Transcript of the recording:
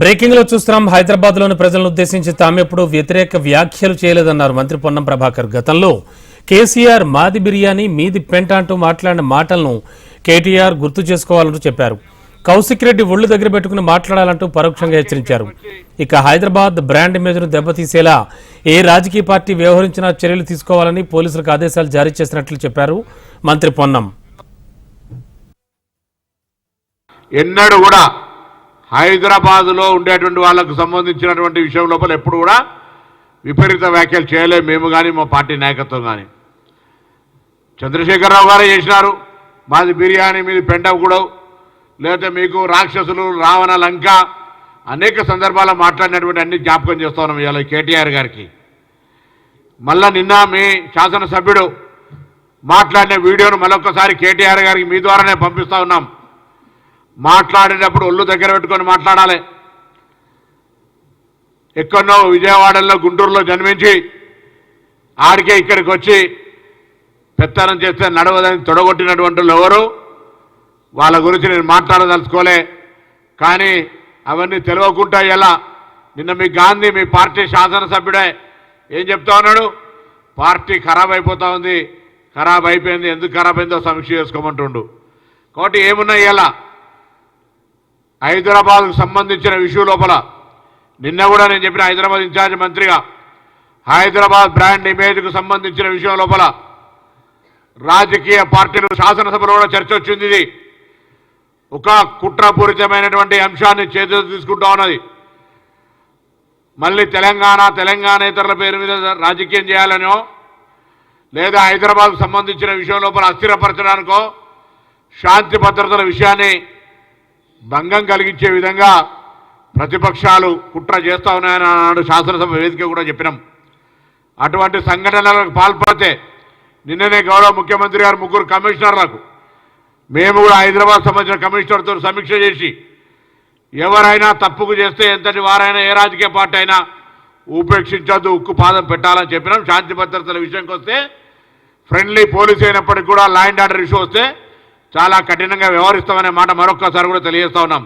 బ్రేకింగ్లో చూస్తున్నాం. హైదరాబాద్లోని ప్రజలను ఉద్దేశించి తామెప్పుడు వ్యతిరేక వ్యాఖ్యలు చేయలేదన్నారు మంత్రి పొన్నం ప్రభాకర్. గతంలో కేసీఆర్ మాది బిర్యానీ మీది పెంట అంటూ మాట్లాడిన మాటలను కేటీఆర్ గుర్తు చేసుకోవాలంటూ చెప్పారు. కౌశిక్ రెడ్డి ఒళ్ళు దగ్గర పెట్టుకుని మాట్లాడాలంటూ పరోక్షంగా హెచ్చరించారు. ఇక హైదరాబాద్ బ్రాండ్ ఇమేజ్ను దెబ్బతీసేలా ఏ రాజకీయ పార్టీ వ్యవహరించినా చర్యలు తీసుకోవాలని పోలీసులకు ఆదేశాలు జారీ చేసినట్లు చెప్పారు మంత్రి పొన్నం. ఎన్నడూ కూడా హైదరాబాద్లో ఉండేటువంటి వాళ్ళకు సంబంధించినటువంటి విషయం లోపల ఎప్పుడు కూడా విపరీత వ్యాఖ్యలు చేయలేము మేము కానీ మా పార్టీ నాయకత్వం కానీ చంద్రశేఖరరావు గారే చేసినారు. మాది బిర్యానీ మీది పెండగూడవు లేకపోతే మీకు రాక్షసులు రావణ లంక అనేక సందర్భాల్లో మాట్లాడినటువంటి అన్ని జ్ఞాపకం చేస్తా ఉన్నాం ఇవాళ కేటీఆర్ గారికి. మళ్ళా నిన్న మీ శాసనసభ్యుడు మాట్లాడిన వీడియోను మరొకసారి కేటీఆర్ గారికి మీ ద్వారానే పంపిస్తా ఉన్నాం. మాట్లాడేటప్పుడు ఒళ్ళు దగ్గర పెట్టుకొని మాట్లాడాలి. ఎక్కడో విజయవాడలో గుంటూరులో జన్మించి ఆడికే ఇక్కడికి వచ్చి పెత్తనం చేస్తే నడవదని తొడగొట్టినటువంటి ఎవరు? వాళ్ళ గురించి నేను మాట్లాడదలుచుకోలే. కానీ అవన్నీ తెలియకుండా ఎలా? నిన్న మీ గాంధీ మీ పార్టీ శాసనసభ్యుడే ఏం చెప్తా ఉన్నాడు? పార్టీ ఖరాబ్ అయిపోతా ఉంది. ఖరాబ్ అయిపోయింది. ఎందుకు ఖరాబ్ అయిందో సమీక్ష చేసుకోమంటుండు. కాబట్టి ఏమున్నాయి ఎలా? హైదరాబాద్కు సంబంధించిన విషయం లోపల నిన్న కూడా నేను చెప్పిన హైదరాబాద్ ఇన్ఛార్జ్ మంత్రిగా హైదరాబాద్ బ్రాండ్ ఇమేజ్కు సంబంధించిన విషయం లోపల రాజకీయ పార్టీలు శాసనసభలో కూడా చర్చ వచ్చింది ఇది. ఒక కుట్రపూరితమైనటువంటి అంశాన్ని చేతిలో తీసుకుంటా ఉన్నది. మళ్ళీ తెలంగాణ తెలంగాణ ఇతరుల పేరు మీద రాజకీయం చేయాలనో లేదా హైదరాబాద్కు సంబంధించిన విషయం లోపల అస్థిరపరచడానికో శాంతి భద్రతల విషయాన్ని భంగం కలిగించే విధంగా ప్రతిపక్షాలు కుట్ర చేస్తా ఉన్నాయని ఆనాడు శాసనసభ వేదిక కూడా చెప్పినాం. అటువంటి సంఘటనలకు పాల్పడితే నిన్ననే గౌరవ ముఖ్యమంత్రి గారు ముగ్గురు కమిషనర్లకు మేము కూడా హైదరాబాద్ సంబంధించిన కమిషనర్తో సమీక్ష చేసి ఎవరైనా తప్పుకు చేస్తే ఎంతటి వారైనా ఏ రాజకీయ పార్టీ అయినా ఉపేక్షించొద్దు ఉక్కు పాదం పెట్టాలని చెప్పినాం. శాంతి భద్రతల విషయంకి వస్తే ఫ్రెండ్లీ పోలీస్ అయినప్పటికీ కూడా లా అండ్ ఆర్డర్ ఇష్యూ వస్తే చాలా కఠినంగా వ్యవహరిస్తామనే మాట మరొక్కసారి కూడా తెలియజేస్తా ఉన్నాం.